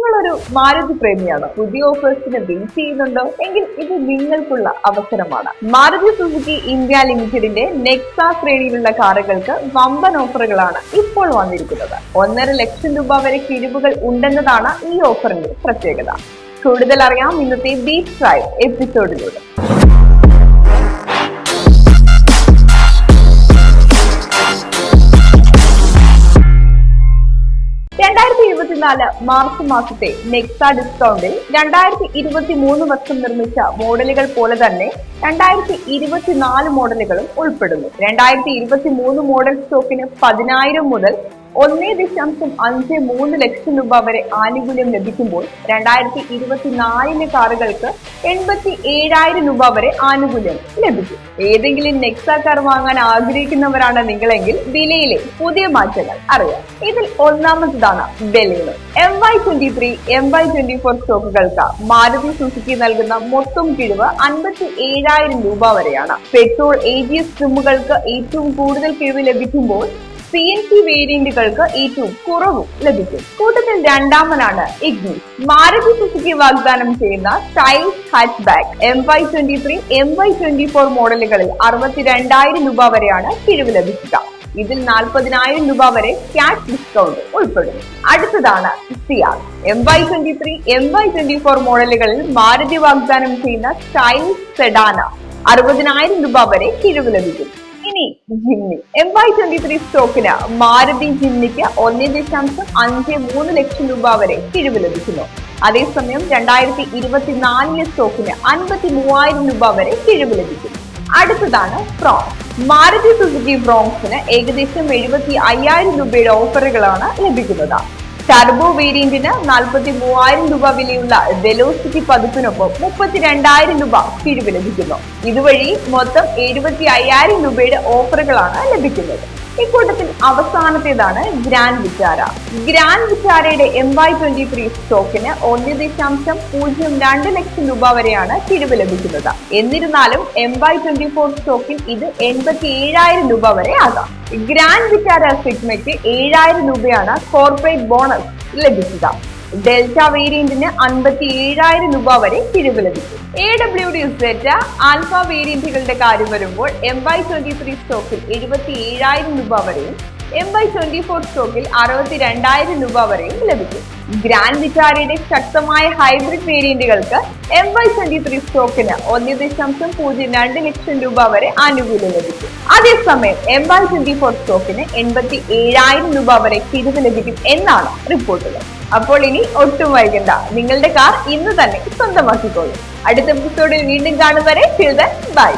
നിങ്ങളൊരു മാരുതി പ്രേമിയാണ്. പുതിയ ഓഫേഴ്സിന് വെയിറ്റ് ചെയ്യുന്നുണ്ടോ. എങ്കിൽ ഇത് നിങ്ങൾക്കുള്ള അവസരമാണ്. മാരുതി സുസുക്കി ഇന്ത്യ ലിമിറ്റഡിന്റെ നെക്സ ശ്രേണിയിലുള്ള കാറുകൾക്ക് വമ്പൻ ഓഫറുകളാണ് ഇപ്പോൾ വന്നിരിക്കുന്നത്. ഒന്നര ലക്ഷം രൂപ വരെ കിഴിവുകൾ ഉണ്ടെന്നതാണ് ഈ ഓഫറിന്റെ പ്രത്യേകത. കൂടുതൽ അറിയാം ഇന്നത്തെ ബീച്ച് ഡ്രൈവ് എപ്പിസോഡിലൂടെ ഇരുപത്തിനാല് മാർച്ച് മാസത്തെ നെക്സ ഡിസ്കൗണ്ടിൽ രണ്ടായിരത്തി ഇരുപത്തി മൂന്ന് വർഷം നിർമ്മിച്ച മോഡലുകൾ പോലെ തന്നെ രണ്ടായിരത്തി ഇരുപത്തിനാല് മോഡലുകളും ഉൾപ്പെടുന്നു. രണ്ടായിരത്തി ഇരുപത്തി മൂന്ന് മോഡൽ സ്റ്റോക്കിന് പതിനായിരം മുതൽ ഒന്നേ ദശാംശം അഞ്ച് മൂന്ന് ലക്ഷം രൂപ വരെ ആനുകൂല്യം ലഭിക്കുമ്പോൾ രണ്ടായിരത്തി ഇരുപത്തിനാലിലെ കാറുകൾക്ക് എൺപത്തി ഏഴായിരം രൂപ വരെ ആനുകൂല്യം ലഭിക്കും. ഏതെങ്കിലും നെക്സ കാർ വാങ്ങാൻ ആഗ്രഹിക്കുന്നവരാണ് നിങ്ങളെങ്കിൽ വിലയിലെ പുതിയ മാറ്റങ്ങൾ അറിയാം. ഇതിൽ ഒന്നാമത്തതാണ് Baleno M Y twenty three M Y twenty four സ്റ്റോക്കുകൾക്ക് Maruti Suzuki നൽകുന്ന മൊത്തം കിഴിവ് അൻപത്തി ഏഴായിരം രൂപ വരെയാണ്. പെട്രോൾ എ ജി എസ് ട്രിമ്മുകൾക്ക് ഏറ്റവും കൂടുതൽ കിഴിവ് ലഭിക്കുമ്പോൾ സി എൻ സി വേരിയന്റുകൾക്ക് ഏറ്റവും കുറവും ലഭിക്കും. കൂട്ടത്തിൽ രണ്ടാമനാണ് ഇഗ്നി മാരുതി സുസുക്കി വാഗ്ദാനം ചെയ്യുന്ന styles hatchback M Y twenty three M Y twenty four മോഡലുകളിൽ അറുപത്തിരണ്ടായിരം രൂപ വരെയാണ് കിഴിവ് ലഭിക്കുക. ഇതിൽ നാൽപ്പതിനായിരം രൂപ വരെ ക്യാഷ് ഡിസ്കൗണ്ട് ഉൾപ്പെടും. അടുത്തതാണ് Ciaz M Y twenty three M Y twenty four മോഡലുകളിൽ മാരുതി വാഗ്ദാനം ചെയ്യുന്ന സ്റ്റൈൽസ് സെഡാന അറുപതിനായിരം രൂപ വരെ കിഴിവ് ലഭിക്കും. ഇനി Jimny M Y twenty three സ്റ്റോക്കിന് Maruti ജിന്നിക്ക് ഒന്നേ ദശാംശം അഞ്ച് മൂന്ന് ലക്ഷം രൂപ വരെ കിഴിവ് ലഭിക്കുന്നു. അതേസമയം രണ്ടായിരത്തി ഇരുപത്തിനാലിലെ സ്റ്റോക്കിന് അൻപത്തി മൂവായിരം രൂപ വരെ കിഴിവ് ലഭിക്കും. അടുത്തതാണ് ഫ്രോങ് മാരുതി സുസുക്കി ഫ്രോങ്സിന് ഏകദേശം എഴുപത്തി അയ്യായിരം രൂപയുടെ ഓഫറുകളാണ് ലഭിക്കുന്നത്. ടർബോ വേരിയന്റിന് നാൽപ്പത്തി മൂവായിരം രൂപ വിലയുള്ള വെലോസിറ്റി പതിപ്പിനൊപ്പം മുപ്പത്തിരണ്ടായിരം രൂപ കിഴിവ് ലഭിക്കുന്നു. ഇതുവഴി മൊത്തം എഴുപത്തി അയ്യായിരം രൂപയുടെ ഓഫറുകളാണ് ലഭിക്കുന്നത്. ഇക്കൂട്ടത്തിൽ അവസാനത്തേതാണ് ഗ്രാൻഡ് വിചാര. ഗ്രാൻഡ് വിചാരയുടെ എം വൈ ട്വന്റി ത്രീ സ്റ്റോക്കിന് ഒന്ന് ദശാംശം പൂജ്യം രണ്ട് ലക്ഷം രൂപ വരെയാണ് കിഴിവ് ലഭിക്കുന്നത്. എന്നിരുന്നാലും എം വൈ ട്വന്റി ഫോർ സ്റ്റോക്കിൽ ഇത് എൺപത്തി ഏഴായിരം രൂപ വരെ ആകാം. ഗ്രാൻഡ് വിചാര സിഗ്മയ്ക്ക് ഏഴായിരം രൂപയാണ് കോർപ്പറേറ്റ് ബോണസ് ലഭിക്കുക. ഡെൽറ്റ വേരിയന്റിന് അൻപത്തി ഏഴായിരം രൂപ വരെ കിഴിവ് ലഭിക്കും. A W D Zeta Alpha വേരിയന്റുകളുടെ കാര്യം വരുമ്പോൾ എം വൈ ട്വന്റി ത്രീ സ്റ്റോക്കിൽ എഴുപത്തി ഏഴായിരം രൂപ വരെയും എം വൈ ട്വന്റി ഫോർ സ്റ്റോക്കിൽ അറുപത്തി രണ്ടായിരം രൂപ വരെയും ലഭിക്കും. ഗ്രാൻഡ് വിറ്റാരയുടെ ശക്തമായ ഹൈബ്രിഡ് വേരിയന്റുകൾക്ക് എം വൈ ട്വന്റി ത്രീ സ്റ്റോക്കിന് ഒന്ന് ദശാംശം പൂജ്യം രണ്ട് ലക്ഷം രൂപ വരെ ആനുകൂല്യം ലഭിക്കും. അതേസമയം എം വൈ ട്വന്റി ഫോർ സ്റ്റോക്കിന് എൺപത്തി ഏഴായിരം രൂപ വരെ കിഴിവ് ലഭിക്കും എന്നാണ് റിപ്പോർട്ടുകൾ അപ്പോൾ ഇനി ഒട്ടും വൈകണ്ട. നിങ്ങളുടെ കാർ ഇന്ന് തന്നെ സ്വന്തമാക്കിക്കോളൂ. അടുത്ത എപ്പിസോഡിൽ വീണ്ടും കാണും ബൈ